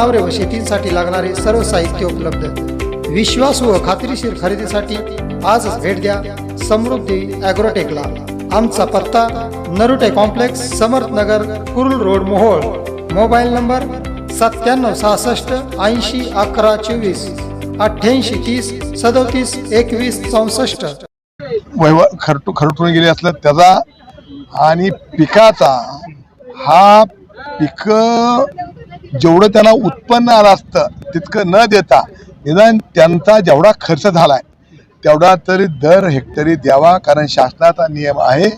जनावरे व शेतीसाठी लागणारे सर्व साहित्य उपलब्ध. विश्वास व खात्रीशीर खरेदीसाठी आजच भेट द्या समृद्धी ॲग्रोटेकला. आमचा पत्ता Narute complex Samarth Nagar Kurul road Mohol. Mobile number सत्त्याण्णव सहासष्ट ऐंशी अकरा चोवीस अठ्ठ्याऐंशी तीस सदोतीस एकवीस चौसष्ट. वैवा खरटू खरटून गेले असलं त्याचा आणि पिकाचा हा पिक जेवढं त्यांना उत्पन्न आलं असतं तितकं न देता निदान त्यांचा जेवढा खर्च झालाय तेवढा तरी दर हेक्टरी द्यावा कारण शासनाचा नियम आहे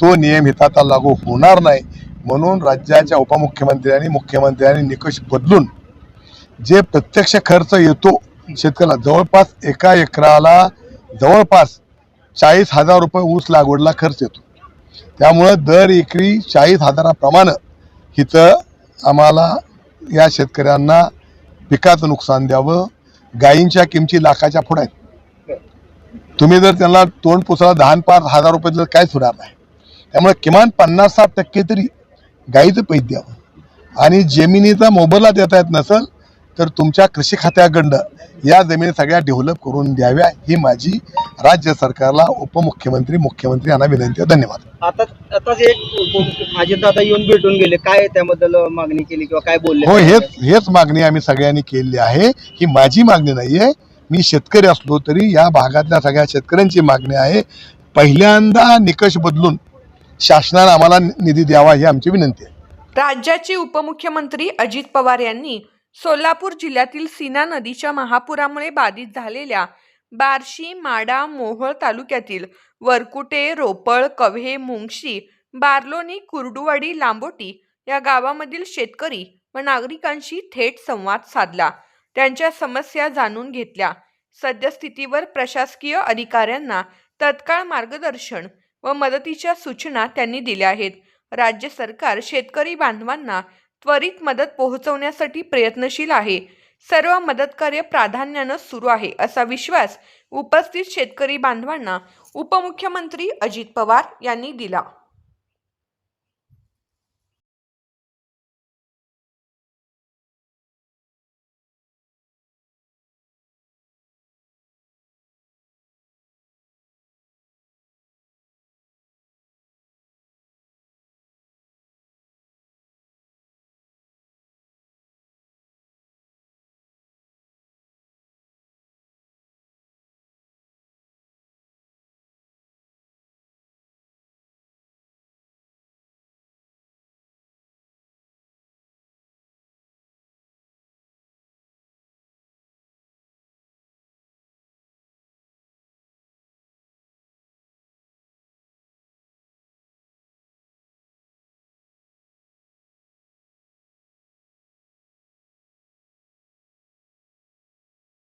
तो नियम हिताचा लागू होणार नाही. म्हणून राज्याच्या उपमुख्यमंत्र्यांनी मुख्यमंत्र्यांनी निकष बदलून जे प्रत्यक्ष खर्च येतो शेतकऱ्याला जवळपास एका एकराला जवळपास चाळीस हजार रुपये ऊस लागवडला खर्च येतो. त्यामुळं दर एकरी चाळीस हजाराप्रमाणे इथं आम्हाला या शेतकऱ्यांना पिकाचं नुकसान द्यावं गायींच्या किमती लाखाच्या पुढे आहेत. तुम्ही जर त्यांना तोंड पुसायला दहा पाच हजार रुपये जर काहीच होणार नाही. त्यामुळे किमान पन्नास साठ टक्के तरी गाईचं पैसे द्यावं. आणि जमिनीचा मोबदला देता येत नसेल तर तुमच्या कृषी खात्याकडनं या जमिनी सगळ्या डेव्हलप करून द्याव्या ही माझी राज्य सरकारला उपमुख्यमंत्री मुख्यमंत्री यांना विनंती आहे. धन्यवाद. आता आताच एक अजित दादा येऊन भेटून गेले. काय त्याबद्दल मागणी केली किंवा काय बोलले? हो हेच हेच मागणी आम्ही सगळ्यांनी केलेली आहे. ही माझी मागणी नाही आहे. मी शेतकरी असलो तरी या भागातल्या सगळ्या शेतकऱ्यांची मागणी आहे. पहिल्यांदा निकष बदलून शासनानं आम्हाला निधी द्यावा ही आमची विनंती आहे. राज्याचे उपमुख्यमंत्री अजित पवार यांनी सोलापूर जिल्ह्यातील सीना नदीच्या महापुरामुळे बाधित झालेल्या बार्शी माडा मोहोळ तालुक्यातील वरकुटे रोपळ कव्हे मुंगशी बार्लोनी कुर्डुवाडी लांबोटी या गावामधील शेतकरी व नागरिकांशी थेट संवाद साधला. त्यांच्या समस्या जाणून घेतल्या. सद्यस्थितीवर प्रशासकीय अधिकाऱ्यांना तत्काळ मार्गदर्शन व मदतीच्या सूचना त्यांनी दिल्या आहेत. राज्य सरकार शेतकरी बांधवांना त्वरित मदत पोहोचवण्यासाठी प्रयत्नशील आहे. सर्व मदतकार्य प्राधान्यानं सुरू आहे असा विश्वास उपस्थित शेतकरी बांधवांना उपमुख्यमंत्री अजित पवार यांनी दिला.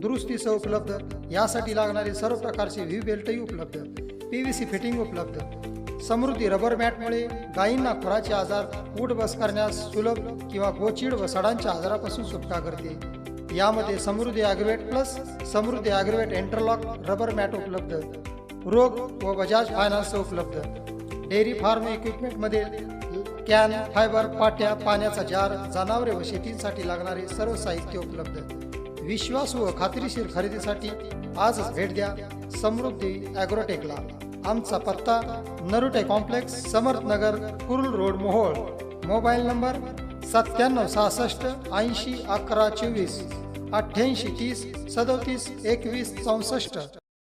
दुरुस्तीसह उपलब्ध. यासाठी लागणारे सर्व प्रकारचे व्ही बेल्टही उपलब्ध. पी व्ही सी फिटिंग उपलब्ध. समृद्धी रबर मॅटमुळे गायींना खुराचे आजार उठ बस करण्यास सुलभ किंवा गोचिड व सडांच्या आजारापासून सुटका करते. यामध्ये Samruddhi agrovet plus Samruddhi agrovet interlock rubber mat उपलब्ध. रोग व बजाज फायनान्स उपलब्ध. डेअरी फार्म इक्विपमेंटमध्ये कॅन फायबर पाट्या पाण्याचा जार जनावरे व शेतींसाठी लागणारे सर्व साहित्य उपलब्ध. विश्वास व खात्रीशीर खरेदीसाठी आजच भेट द्या. समृद्धी ॲग्रोटेकला. आमचा पत्ता Narute complex Samarthnagar Kurul road Mohol. Mobile number सत्त्याण्णव सहासष्ट ऐंशी अकरा चोवीस अठ्ठ्याऐंशी तीस सदोतीस एकवीस चौसष्ट.